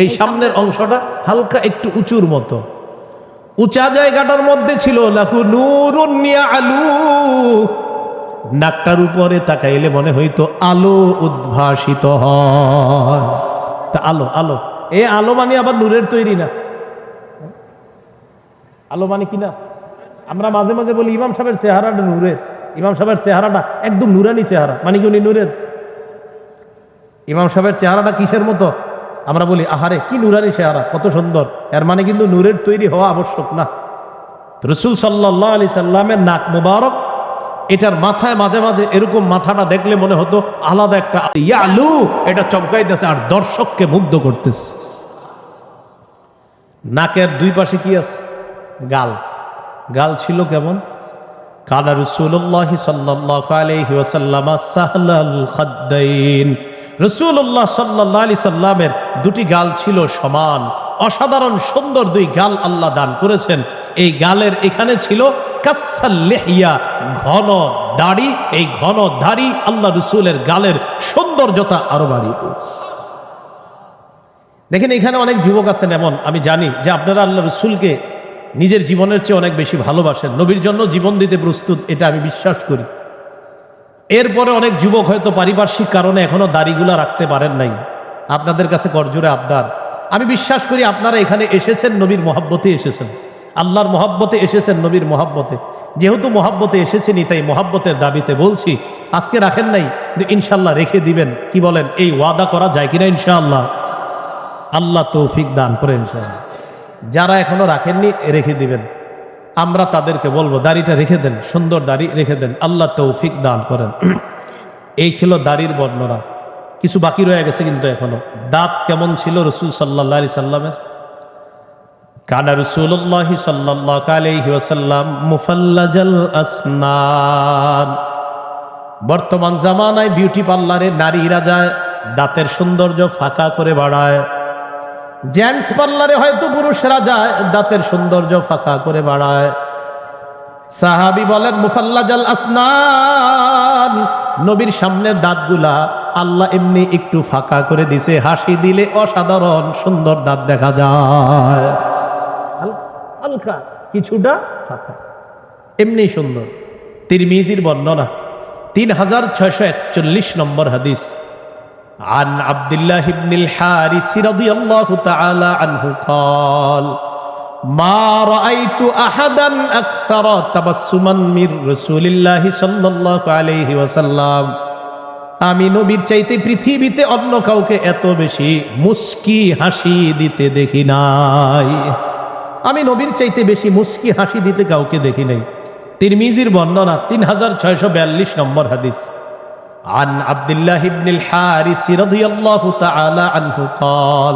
এই সামনের অংশটা হালকা একটু উঁচুর মতো। উঁচা জায়গাটার মধ্যে ছিল লাহু নুরুন আলু নাকটার উপরে তাকাইলে মনে হইতো আলো উদ্ভাসিত হয়। তা আলো আলো। এ আলো মানে আবার নূরের তৈরি না। আলো মানে কি না? আমরা মাঝে মাঝে বলি ইমাম সাহেবের চেহারাটা নূরের। ইমাম সাহেবের চেহারাটা একদম নুরানি চেহারা। মানে কি উনি নূরের? ইমাম সাহেবের চেহারাটা কিসের মতো? আমরা বলি, আহারে, কি নুরানি চেহারা, কত সুন্দর। এর মানে কিন্তু নূরের তৈরি হওয়া আবশ্যক না। রসুল সাল্লাহ আলি সাল্লামের নাক মুবারক, এটার মাথায় মাঝে মাঝে এরকম মাথাটা দেখলে মনে হতো আলাদা একটা ইয়ালু, এটা চমকাইতেছে আর দর্শককে মুগ্ধ করতেছে। নাকের দুই পাশে কি আছে? গাল। গাল ছিল কেমন? কানা রসুল্লাহ সাল্লাহ আলহি ওসাল্লাম সাহলাল খাদ্দাইন। রসুল্লাহ সাল্লাহ আলি সাল্লামের দুটি গাল ছিল সমান। অসাধারণ সুন্দর দুই গাল আল্লাহ দান করেছেন। এই গালের এখানে ছিল কাসাল্লেহিয়া ঘন দাড়ি। এই ঘন দাড়ি আল্লাহ রসুলের গালের সৌন্দর্যতা আরও বাড়িয়ে দেখেন, এখানে অনেক যুবক আছেন এমন, আমি জানি, যে আপনারা আল্লাহ রসুলকে নিজের জীবনের চেয়ে অনেক বেশি ভালোবাসেন। নবীর জন্য জীবন দিতে প্রস্তুত, এটা আমি বিশ্বাস করি। এরপরে অনেক যুবক হয়তো পারিপার্শ্বিক কারণে এখনও দাড়িগুলা রাখতে পারেন নাই। আপনাদের কাছে করজোরে আবদার। আমি বিশ্বাস করি আপনারা এখানে এসেছেন, নবীর মহাব্বতে এসেছেন। আল্লাহর মহাব্বতে এসেছেন, নবীর মহাব্বতে। যেহেতু মহাব্বতে এসেছেনি, তাই মহাব্বতের দাবিতে বলছি, আজকে রাখেন নাই ইনশাল্লাহ রেখে দিবেন। কি বলেন, এই ওয়াদা করা যায় কিনা ইনশাআল্লাহ? আল্লাহ তৌফিক দান করে ইনশাআল্লাহ। যারা এখনও রাখেননি, রেখে দিবেন। আমরা তাদেরকে বলব, দাড়িটা রেখে দেন, সুন্দর দাড়ি রেখে দেন, আল্লাহ তৌফিক দান করেন। এই ছিল দাড়ির বর্ণনা। কিছু বাকি রয়ে গেছে কিন্তু এখনও। দাঁত কেমন ছিল রসুল সাল্লাহ সাল্লামের? কানা রসুল্লাহ সাল্লাহ আলহি ওসাল্লাম মুফাল্লাজাল আসনান। বর্তমান জামানায় বিউটি পার্লারে নারীরা যায়, দাঁতের সৌন্দর্য ফাঁকা করে বাড়ায়। জেন্টস পার্লারে হয়তো পুরুষরা যায়, দাঁতের সৌন্দর্য ফাঁকা করে বাড়ায়। সাহাবি বলেন, মুফাল্লাজাল আসনান। নবীর সামনের দাঁতগুলা আল্লাহ এমনি একটু ফাঁকা করে দিছে। হাসি দিলে অসাধারণ সুন্দর দাঁত দেখা যায়। হালকা, কিছুটা ফাঁকা। এমনি সুন্দর। তিরমিজির বর্ণনা, তিন হাজার ছয়শো একচল্লিশ নম্বর হাদিস। عن عبد الله بن الحارث رضي الله تعالى عنه قال ما رأيت أحدا أكثر تبسما من رسول الله صلى الله عليه وسلم আমি নবীর চাইতে পৃথিবীতে অন্য কাউকে এত বেশি মুস্কি হাসি দিতে দেখি নাই আমি নবীর চাইতে বেশি মুস্কি হাসি দিতে কাউকে দেখি নাই তিরমিজির বর্ণনা তিন হাজার ছয়শো বিয়াল্লিশ নম্বর হাদিস عن عبد الله بن الحارث رضي الله تعالى عنه قال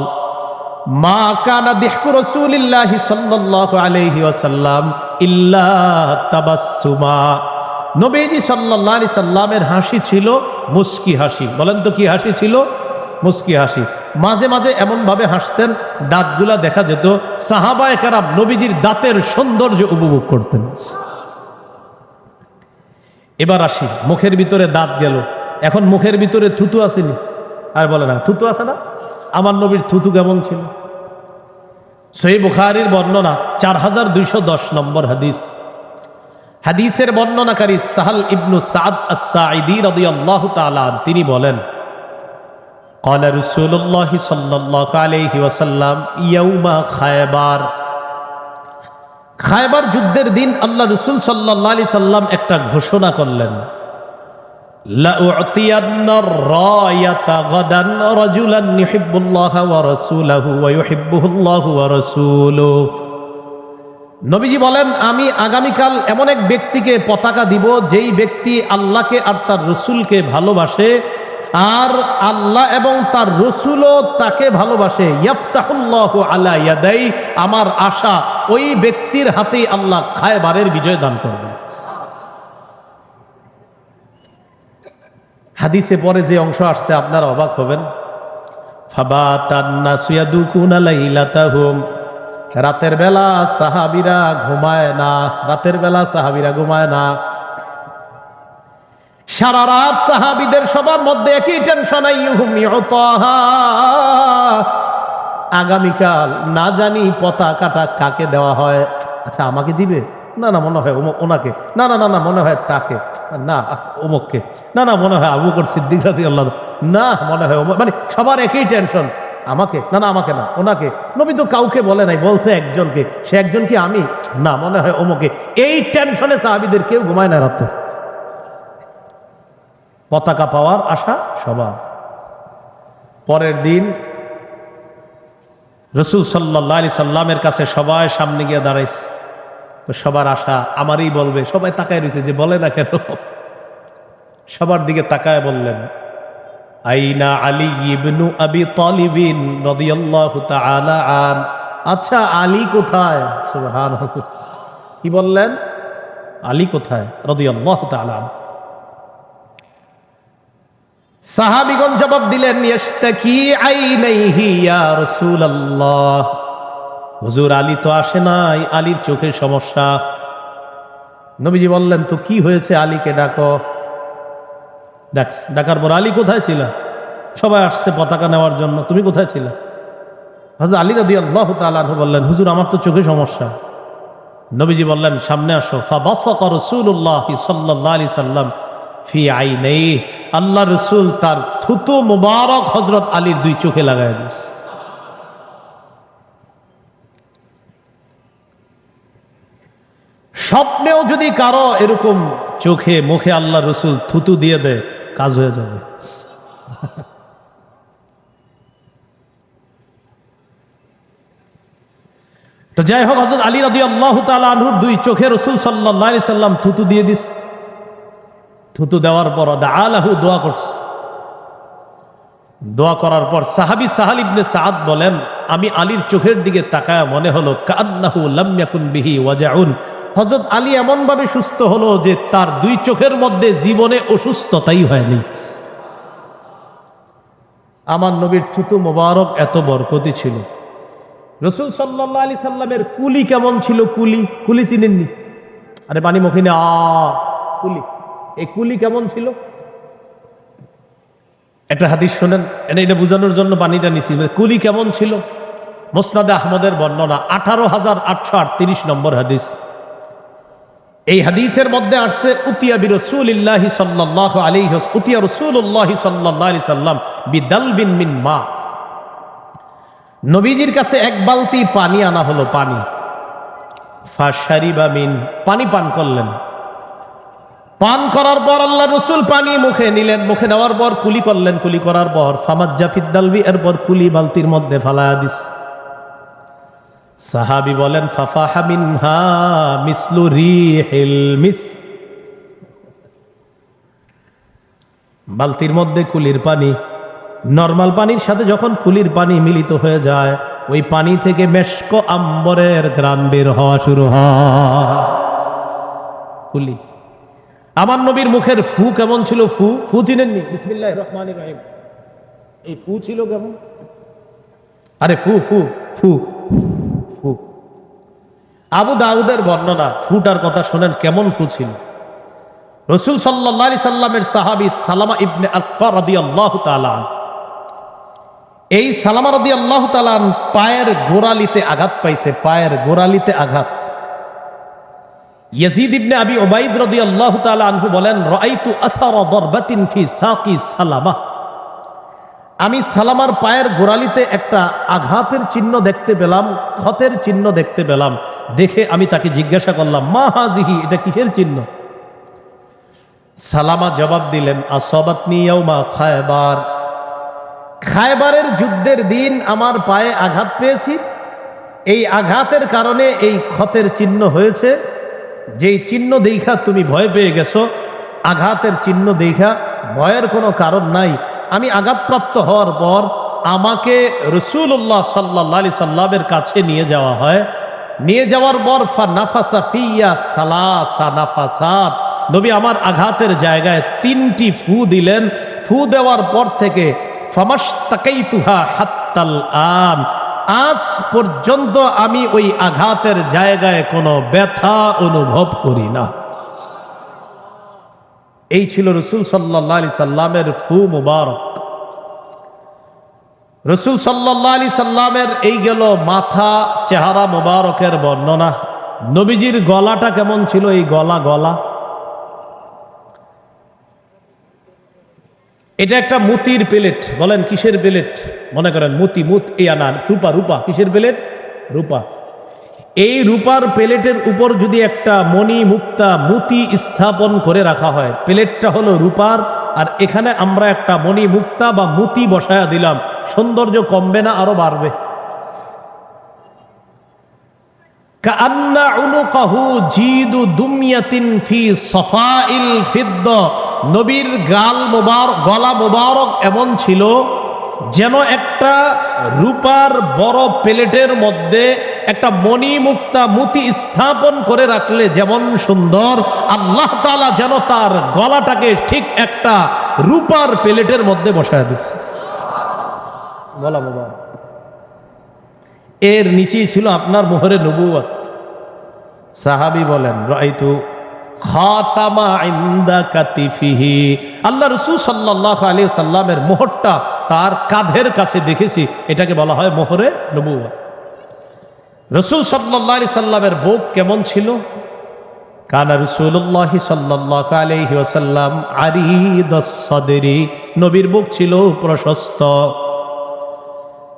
ما كان ضحك رسول الله صلى الله عليه وسلم إلا تبسما নবীজি সাল্লাল্লাহু আলাইহি সাল্লামের হাসি ছিল মুস্কি হাসি বলেন তো কি হাসি ছিল মুস্কি হাসি মাঝে মাঝে এমন ভাবে হাসতেন দাঁতগুলা দেখা যেত সাহাবায়ে কারাম নবীজির দাঁতের সৌন্দর্য উপভোগ করতেন এবার আসি মুখের ভিতরে দাঁত গেল এখন মুখের ভিতরে থুতু আসেনি আর বলে না থুতু আছে না আমার নবীর থুতু কেমন ছিল সই বুখারির বর্ণনা চার হাজার দুইশো দশ নম্বর হাদিস হাদিসের বর্ণনাকারী সাহাল ইবনু সাদ আসাঈদি রাদিয়াল্লাহু তাআলা আন, তিনি বলেন قال رسول الله صلى الله عليه وسلم يوم خيبر খায়বার যুদ্ধের দিন আল্লাহ রসুল সাল্লাহ আলি সাল্লাম একটা ঘোষণা করলেন। নবীজি বলেন, আমি আগামীকাল এমন এক ব্যক্তিকে পতাকা দিব, যেই ব্যক্তি আল্লাহকে আর তার রসুলকে ভালোবাসে আর আল্লাহ এবং তার রসুলও তাকে ভালোবাসে। আমার আশা ওই ব্যক্তির হাতেই আল্লাহ খায়বারের বিজয় দান করবেন। হাদিসে পরে যে অংশ আসছে, আপনার অবাক হবেন। রাতের বেলা সাহাবিরা ঘুমায় না, রাতের বেলা সাহাবিরা ঘুমায় না। সারা রাত সাহাবিদের সবার মধ্যে একই টেনশন আগামীকাল না জানি পতাকাটা কাকে দেওয়া হয়। আচ্ছা আমাকে দিবে? না না, মনে হয় ওনাকে। না না না না, মনে হয় তাকে। না অমুককে না না, মনে হয় আবু বকর সিদ্দিক আল্লাহ না, মনে হয় মানে সবার একই টেনশন আমাকে? না না, আমাকে না, ওনাকে। নবী তো কাউকে বলে নাই, বলছে একজনকে। সে একজন কি আমি? না, মনে হয় অমুকে এই টেনশনে সাহাবিদের কেউ ঘুমায় না রাত্রে। পতাকা পাওয়ার আশা সবার। পরের দিন রসুল সাল্লাহ আলি সাল্লামের কাছে সবাই সামনে গিয়ে দাঁড়াইছে। তো সবার আশা আমারই বলবে, সবাই তাকায় রয়েছে যে বলে না কেন? সবার দিকে তাকায় বললেন, আইনা আলী ইবনু আবি তালিবিন আচ্ছা আলী কোথায়? কি বললেন? আলী কোথায়? রাদিয়াল্লাহু তাআলা আন সাহাবিগণ জবাব দিলেন হুজুর আলী তো আসে নাই, আলীর চোখের সমস্যা। নবীজি বললেন, তো কি হয়েছে আলীকে ডাকো? ডাকস ডাকার পর আলী কোথায় ছিল সবাই আসছে পতাকা নেওয়ার জন্য, তুমি কোথায় ছিল? হজরত আলী রাদি আল্লাহ তালু বললেন, হুজুর, আমার তো চোখে সমস্যা। নবীজি বললেন, সামনে আসো। ফাবাসক রসুল্লাহ সাল্লাহ আলি সাল্লাম। ফি আই নেই আল্লাহ রসুল তার থুতু মুবারক হজরত আলীর দুই চোখে লাগাই দিস। স্বপ্নেও যদি কারও এরকম চোখে, মুখে আল্লাহ রসুল থুতু দিয়ে দেয়, কাজ হয়ে যাবে। তো যাই হোক হজরত আলী রাদি আল্লাহ আনহুর দুই চোখে রসুল সাল্লাহ সাল্লাম থুতু দিয়ে দিস। থুতু দেওয়ার পর আলাহু দোয়া করছে। দোয়া করার পর সাহাবি সাহাল ইবনে সাদ বলেন, আমি আলীর চোখের দিকে তাকায় মনে হলো, কান্নাহু লাম্যাকুন বিহি ওয়াজাউন। হজরত আলী এমনভাবে সুস্থ হলো যে তার দুই চোখের মধ্যে জীবনে অসুস্থতাই হয়নি। আমার নবীর থুতু মোবারক এত বরকতি ছিল। রসুল সাল্লাহ আলি সাল্লামের কুলি কেমন ছিল? কুলি? কুলি চিনেননি? আরে পানি মুখে নে কুলি। এই কুলি কেমন ছিল? একটা হাদিস শোনেন এটা বোঝানোর জন্য পানিটা নিছি। কুলি কেমন ছিল? মোসনাদে আহমদের বর্ণনা, আঠারো হাজার আটশো আটত্রিশ নম্বর হাদিস। এই হাদিসের মধ্যে আসছে, উতিয়া বি রসুলিল্লাহি সাল্লাহ আলী উতিয়া রসুল্লাহি সাল্লাহ আলি সাল্লাম বিদাল বিন মিন মা। নবীজির কাছে এক বালতি পানি আনা হলো, পানি। ফাশারি বা মিন, পানি পান করলেন। পান করার পর আল্লাহ রসুল পানি মুখে নিলেন, মুখে নেওয়ার পর কুলি করলেন, কুলি করার পর ফামাদ জাফিদ জাফিদ্দালবি এরপর কুলি বালতির মধ্যে ফালায়া দিস। সাহাবি বলেন, ফাফাহা মিনহা মিসলু রি হেল মিস বালতির মধ্যে কুলির পানি। নর্মাল পানির সাথে যখন কুলির পানি মিলিত হয়ে যায়, ওই পানি থেকে মেশক আম্বরের গ্রাম বের হওয়া শুরু হয়। কুলি। আমার নবীর মুখের ফু কেমন ছিল? ফু ফু চিনেননি? বিসমিল্লাহ রহমান রাহিম। এই ফু ছিল কেমন? আরে ফু ফু ফু ফু। আবু দাউদের বর্ণনা, ফুটার কথা শোনেন, কেমন ফু ছিল? রসুল সাল্লাহ সাল্লামের সাহাবি সালামা ইবনে আক্কারদি আল্লাহ তালান এই সালামা রদি আল্লাহ তালান পায়ের গোড়ালিতে আঘাত পাইছে, পায়ের গোড়ালিতে আঘাত। ইয়াজিদ ইবনে আবি ওবাইদ আল্লাহ তাআলা আনহু বলেন, রাআইতু আসার দরবাতিন ফি সাকি সালামা। আমি সালামার পায়ের গোড়ালিতে একটা আঘাতের চিহ্ন দেখতে পেলাম, ক্ষতের চিহ্ন দেখতে পেলাম। দেখে আমি তাকে জিজ্ঞাসা করলাম, মা হাজিহি, এটা কিসের চিহ্ন? সালামা জবাব দিলেন, আসবাতনি ইয়াউমা খায়বার। খায়বারের যুদ্ধের দিন আমার পায়ে আঘাত পেয়েছি। এই আঘাতের কারণে এই ক্ষতের চিহ্ন হয়েছে। যেই চিহ্ন দেখা তুমি ভয় পেয়ে গেছো, আঘাতের চিহ্ন দেখা ভয়ের কোনো কারণ নাই। আমি আঘাতপ্রাপ্ত হওয়ার পর আমাকে রসুল্লাহ সাল্লাহ আলি সাল্লামের কাছে নিয়ে যাওয়া হয়। নিয়ে যাওয়ার পর ফা নাফাসা ফিয়া সালাসা নাফাসাত। নবী আমার আঘাতের জায়গায় তিনটি ফু দিলেন। ফু দেওয়ার পর থেকে ফামাস্তাকাইতুহা হাত্তাল আন। আজ পর্যন্ত আমি ওই আঘাতের জায়গায় কোনো ব্যথা অনুভব করি না। এই ছিল রসুল সাল্লাহ আলি সাল্লামের ফু মুবারক। রসুল সাল্লাহ আলি সাল্লামের এই গেল মাথা চেহারা মোবারকের বর্ণনা। নবীজির গলাটা কেমন ছিল? এই গলা গলা। এটা একটা মুতির প্লেট, বলেন কিসের প্লেট? মনে করেন, মুতি, মুত এই আনান রূপা রূপা, কিসের প্লেট? রূপা। এই রূপার প্লেটের উপর যদি একটা মণি মুক্তা মুতি স্থাপন করে রাখা হয়, প্লেটটা হলো রূপার, আর এখানে আমরা একটা মণি মুক্তা বা মুতি বসায়া দিলাম, সৌন্দর্য কমবে না, আরও বাড়বে। কান্না উনুকাহু জিদু দুমিয়াতিন ফি সফাইল ফিদ্দ। নবীর গাল মোবার, গলা মোবারক এমন ছিল যেন একটা রূপার বড় প্লেটের মধ্যে একটা মণিমুক্তা মুতি স্থাপন করে রাখলে যেমন সুন্দর, আল্লাহ তালা যেন তার গলাটাকে ঠিক একটা রূপার প্লেটের মধ্যে বসায় দিচ্ছে গলা মোবারক। এর নিচেই ছিল আপনার মোহরে নবুয়ত সাহাবি বলেন রাইতু আল্লাহ রসুল সাল্লাহ আলী সাল্লামের মোহরটা তার কাঁধের কাছে দেখেছি। এটাকে বলা হয় মোহরে নবুয়ত রসুল সাল্লাহ আলি সাল্লামের বুক কেমন ছিল? কানা রসুল্লাহ সাল্লাহ আলহি ওসাল্লাম আরিদরি নবীর বুক ছিল প্রশস্ত।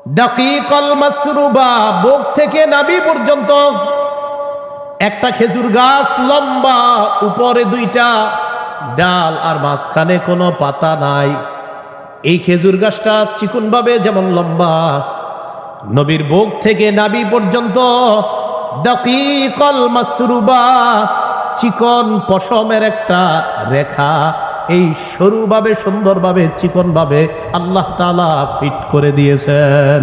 ডাকিকল মাসরুবা বুক থেকে নাবি পর্যন্ত একটা খেজুর গাছ লম্বা, উপরে দুইটা ডাল, আর মাঝখানে কোনো পাতা নাই। এই খেজুর গাছটা চিকুনভাবে যেমন লম্বা, নবীর বুক থেকে নাবি পর্যন্ত চিকন পশমের একটা রেখা। এই সরুভাবে, সুন্দরভাবে, চিকনভাবে আল্লাহ তালা ফিট করে দিয়েছেন।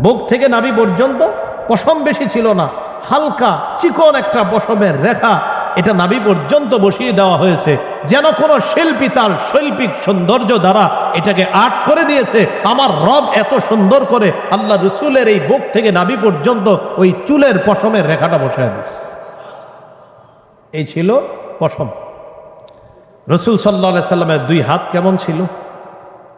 বুক থেকে নাবি পর্যন্ত পশম বেশি ছিল না। হালকা, চিকন একটা পশমের রেখা। এটা নাবি পর্যন্ত বসিয়ে দেওয়া হয়েছে। যেন কোনো শিল্পী তার শৈল্পিক সৌন্দর্য দ্বারা এটাকে আর্ট করে দিয়েছে। আমার রব এত সুন্দর করে আল্লাহ রসুলের এই বুক থেকে নাবি পর্যন্ত ওই চুলের পশমের রেখাটা বসায় দিচ্ছে এই ছিল পশম। রসুল সাল্লা সাল্লামের দুই হাত কেমন ছিল?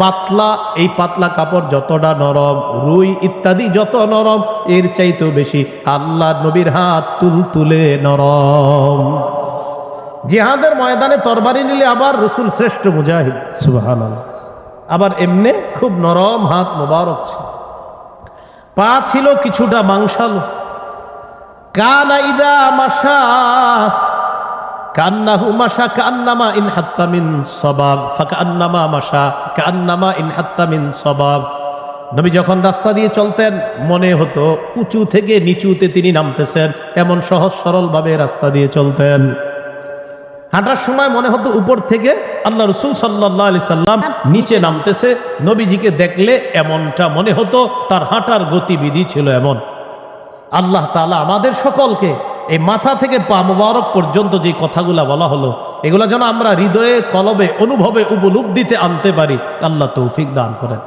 পাতলা এই পাতলা কাপড় যতটা নরম রুই ইত্যাদি যত নরম এর চাইতেও বেশি আল্লাহ নবীর হাত তুল তুলে নরম। জিহাদের ময়দানে তরবারি নিলে আবার রসুল শ্রেষ্ঠ মুজাহিদ। সুবাহান আবার এমনে খুব নরম হাত মোবারক ছিল। পা ছিল কিছুটা মাংসালো। কানা ইদা মাসা কান্নামা কান্নামা নবী যখন রাস্তা দিয়ে চলতেন, মনে হতো উঁচু থেকে নিচুতে তিনি নামতেছেন, এমন সহজ সরলভাবে রাস্তা দিয়ে চলতেন। হাঁটার সময় মনে হতো উপর থেকে আল্লাহ রসুল সাল্লাহ আলি সাল্লাম নিচে নামতেছে, নবীজিকে দেখলে এমনটা মনে হতো তার হাঁটার গতিবিধি ছিল এমন। আল্লাহ তালা আমাদের সকলকে এই মাথা থেকে পা মুবারক পর্যন্ত যে কথাগুলা বলা হলো, এগুলো যেন আমরা হৃদয়ে, কলবে, অনুভবে উপলব্ধিতে আনতে পারি, আল্লাহ তৌফিক দান করেন।